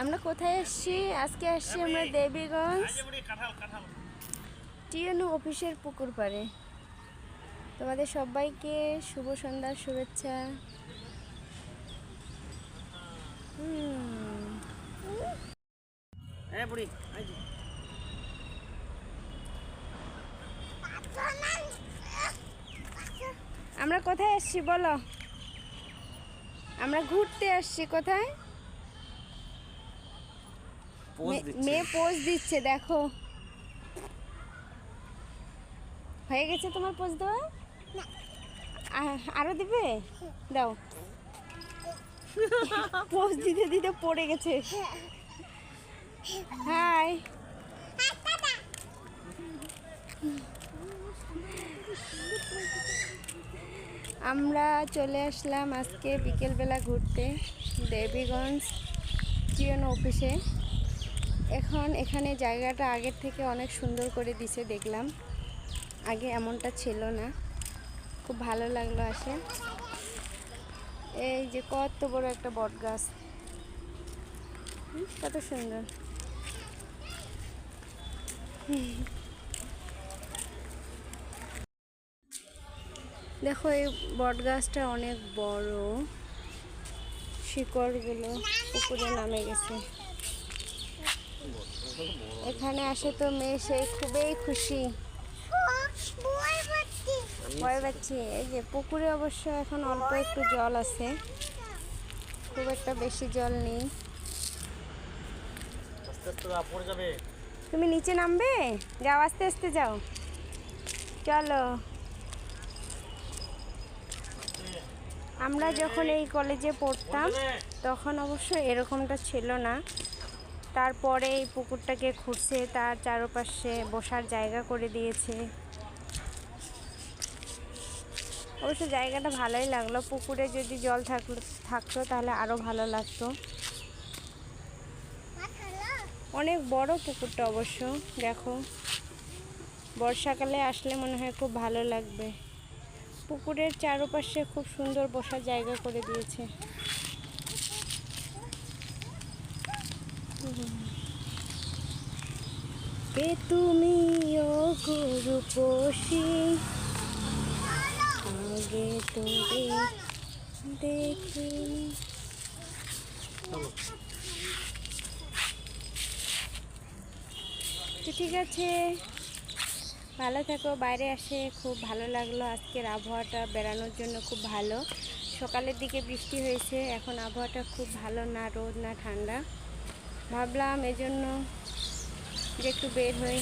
আমরা কোথায় এসেছি আজকে আসছি আমরা দেবীগঞ্জ। টিএনও অফিসের পুকুর পাড়ে। তোমাদের সবাইকে শুভ সন্ধ্যার শুভেচ্ছা। আমরা কোথায় এসেছি বলো? আমরা ঘুরতে আসছি কোথায়? পোজ দিচ্ছে। মেয়ে পোজ দিচ্ছে দেখো। হয়ে গেছে তোমার পোজ দেওয়া? আরও দিবে? দাও। পোজ দিতে দিতে পড়ে গেছে। হাই আমরা চলে আসলাম আজকে বিকেলবেলা ঘুরতে দেবীগঞ্জ জিওন অফিসে এখন এখানে জায়গাটা আগের থেকে অনেক সুন্দর করে দিছে দেখলাম। আগে এমনটা ছিল না। খুব ভালো লাগল আসে। এই যে কত বড় একটা বট গাছ কত সুন্দর। দেখো এই বট গাছটা অনেক বড়। শিকড়গুলো পুকুরে নামে গেছে। এখানে আসে তো মেয়ে, সে খুবই খুশি। ভয় পাচ্ছি। এই যে পুকুরে অবশ্য এখন অল্প একটু জল আছে। খুব একটা বেশি জল নেই। তুমি নিচে নামবে? যাও, আস্তে আস্তে যাও। চলো। আমরা যখন এই কলেজে পড়তাম, তখন অবশ্য এরকমটা ছিল না। তারপরে এই পুকুরটাকে খুঁড়ছে, তার চারপাশে বসার জায়গা করে দিয়েছে। অবশ্য জায়গাটা ভালোই লাগল, পুকুরে যদি জল থাকল, থাকতো তাহলে আরও ভালো লাগতো। অনেক বড় পুকুরটা অবশ্য, দেখো। বর্ষাকালে আসলে মনে হয় খুব ভালো লাগবে। পুকুরের চারপাশে খুব সুন্দর বসার জায়গা করে দিয়েছে। কে তুমি ও গুরু পশি? আগে দেখিনি তো ঠিক আছে। ভালো থাকো, বাইরে আসে। খুব ভালো লাগল আজকের আবহাওয়াটা বেড়ানোর জন্য, খুব ভালো। সকালের দিকে বৃষ্টি হয়েছে, এখন আবহাওয়াটা খুব ভালো, না রোদ, না ঠান্ডা। ভাবলাম এজন্য যে একটু বের হই।